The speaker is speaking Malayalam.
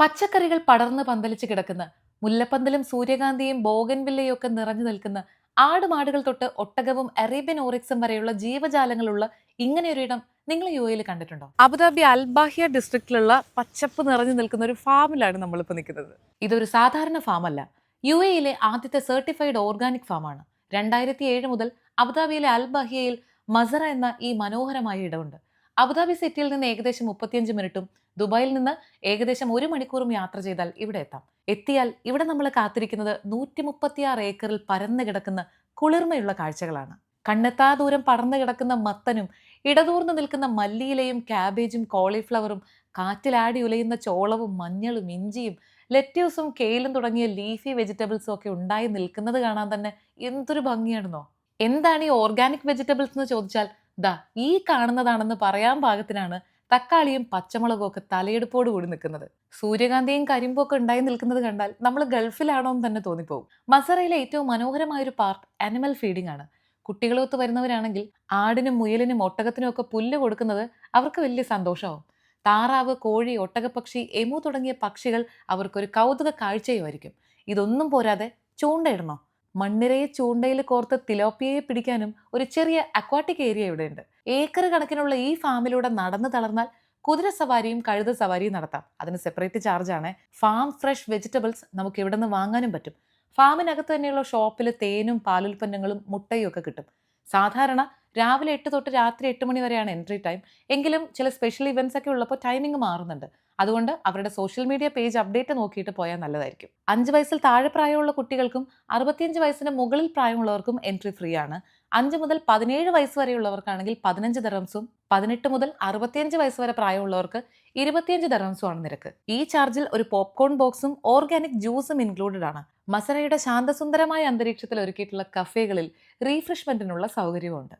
പച്ചക്കറികൾ പടർന്ന് പന്തലിച്ച് കിടക്കുന്ന മുല്ലപ്പന്തലും സൂര്യകാന്തിയും ബോഗൻവില്ലയും ഒക്കെ നിറഞ്ഞു നിൽക്കുന്ന ആടുമാടുകൾ തൊട്ട് ഒട്ടകവും അറേബ്യൻ ഓറിക്സും വരെയുള്ള ജീവജാലങ്ങളുള്ള ഇങ്ങനെയൊരിടം നിങ്ങൾ യു എയിൽ കണ്ടിട്ടുണ്ടോ? അബുദാബി അൽബാഹിയ ഡിസ്ട്രിക്റ്റിലുള്ള പച്ചപ്പ് നിറഞ്ഞു നിൽക്കുന്ന ഒരു ഫാമിലാണ് നമ്മളിപ്പോൾ നിൽക്കുന്നത്. ഇതൊരു സാധാരണ ഫാമല്ല. യു എയിലെ ആദ്യത്തെ സർട്ടിഫൈഡ് ഓർഗാനിക് ഫാമാണ്. രണ്ടായിരത്തി ഏഴ് മുതൽ അബുദാബിയിലെ അൽബാഹിയയിൽ മസറ എന്ന ഈ മനോഹരമായ ഇടമുണ്ട്. അബുദാബി സിറ്റിയിൽ നിന്ന് ഏകദേശം മുപ്പത്തിയഞ്ച് മിനിറ്റും ദുബായിൽ നിന്ന് ഏകദേശം ഒരു മണിക്കൂറും യാത്ര ചെയ്താൽ ഇവിടെ എത്താം. എത്തിയാൽ ഇവിടെ നമ്മൾ കാത്തിരിക്കുന്നത് നൂറ്റി മുപ്പത്തിയാറ് ഏക്കറിൽ പരന്നു കിടക്കുന്ന കുളിർമയുള്ള കാഴ്ചകളാണ്. കണ്ണെത്താ ദൂരം പടർന്നു കിടക്കുന്ന മത്തനും ഇടതൂർന്ന് നിൽക്കുന്ന മല്ലിയിലയും കാബേജും കോളിഫ്ലവറും കാറ്റിലാടി ഉലയുന്ന ചോളവും മഞ്ഞളും ഇഞ്ചിയും ലെറ്റ്യൂസും കെയിലും തുടങ്ങിയ ലീഫി വെജിറ്റബിൾസും ഒക്കെ ഉണ്ടായി നിൽക്കുന്നത് കാണാൻ തന്നെ എന്തൊരു ഭംഗിയാണെന്നോ? എന്താണ് ഈ ഓർഗാനിക് വെജിറ്റബിൾസ് എന്ന് ചോദിച്ചാൽ ദാ ഈ കാണുന്നതാണെന്ന് പറയാൻ പാകത്തിനാണ് തക്കാളിയും പച്ചമുളകും ഒക്കെ തലയെടുപ്പോട് കൂടി നിൽക്കുന്നത്. സൂര്യകാന്തിയും കരിമ്പും ഒക്കെ ഉണ്ടായി നിൽക്കുന്നത് കണ്ടാൽ നമ്മൾ ഗൾഫിലാണോ എന്ന് തന്നെ തോന്നിപ്പോകും മസറയിലെ ഏറ്റവും മനോഹരമായ ഒരു പാർക്ക് അനിമൽ ഫീഡിംഗ് ആണ്. കുട്ടികളൊത്ത് വരുന്നവരാണെങ്കിൽ ആടിനും മുയലിനും ഒട്ടകത്തിനും ഒക്കെ പുല്ല് കൊടുക്കുന്നത് അവർക്ക് വലിയ സന്തോഷമാവും. താറാവ് കോഴി ഒട്ടകപ്പക്ഷി എമു തുടങ്ങിയ പക്ഷികൾ അവർക്കൊരു കൗതുക കാഴ്ചയുമായിരിക്കും. ഇതൊന്നും പോരാതെ ചൂണ്ടയിടണോ? മണ്ണിരയെ ചൂണ്ടയിൽ കോർത്ത് തിലോപ്പിയയെ പിടിക്കാനും ഒരു ചെറിയ അക്വാട്ടിക് ഏരിയ ഇവിടെയുണ്ട് ഏക്കർ കണക്കിനുള്ള ഈ ഫാമിലൂടെ നടന്നു തളർന്നാൽ കുതിര സവാരിയും കഴുത സവാരിയും നടത്താം. അതിന് സെപ്പറേറ്റ് ചാർജാണ് ഫാം ഫ്രഷ് വെജിറ്റബിൾസ് നമുക്ക് ഇവിടെ നിന്ന് വാങ്ങാനും പറ്റും. ഫാമിനകത്ത് തന്നെയുള്ള ഷോപ്പിൽ തേനും പാലുൽപ്പന്നങ്ങളും മുട്ടയും ഒക്കെ കിട്ടും. സാധാരണ രാവിലെ എട്ട് തൊട്ട് രാത്രി എട്ട് മണി വരെയാണ് എൻട്രി ടൈം. എങ്കിലും ചില സ്പെഷ്യൽ ഇവന്റ്സ് ഒക്കെ ഉള്ളപ്പോൾ ടൈമിംഗ് മാറുന്നുണ്ട്. അതുകൊണ്ട് അവരുടെ സോഷ്യൽ മീഡിയ പേജ് അപ്ഡേറ്റ് നോക്കിയിട്ട് പോയാൽ നല്ലതായിരിക്കും. അഞ്ച് വയസ്സിൽ താഴെ പ്രായമുള്ള കുട്ടികൾക്കും അറുപത്തിയഞ്ച് വയസ്സിന് മുകളിൽ പ്രായമുള്ളവർക്കും എൻട്രി ഫ്രീ ആണ്. അഞ്ച് മുതൽ പതിനേഴ് വയസ്സ് വരെയുള്ളവർക്കാണെങ്കിൽ പതിനഞ്ച് ദർഹംസും പതിനെട്ട് മുതൽ അറുപത്തിയഞ്ച് വയസ്സ് വരെ പ്രായമുള്ളവർക്ക് ഇരുപത്തിയഞ്ച് ദർഹംസും ആണ് നിരക്ക്. ഈ ചാർജിൽ ഒരു പോപ്കോൺ ബോക്സും ഓർഗാനിക് ജ്യൂസും ഇൻക്ലൂഡഡ് ആണ്. മസറയുടെ ശാന്തസുന്ദരമായ അന്തരീക്ഷത്തിൽ ഒരുക്കിയിട്ടുള്ള കഫേകളിൽ റീഫ്രഷ്മെന്റിനുള്ള സൗകര്യമുണ്ട്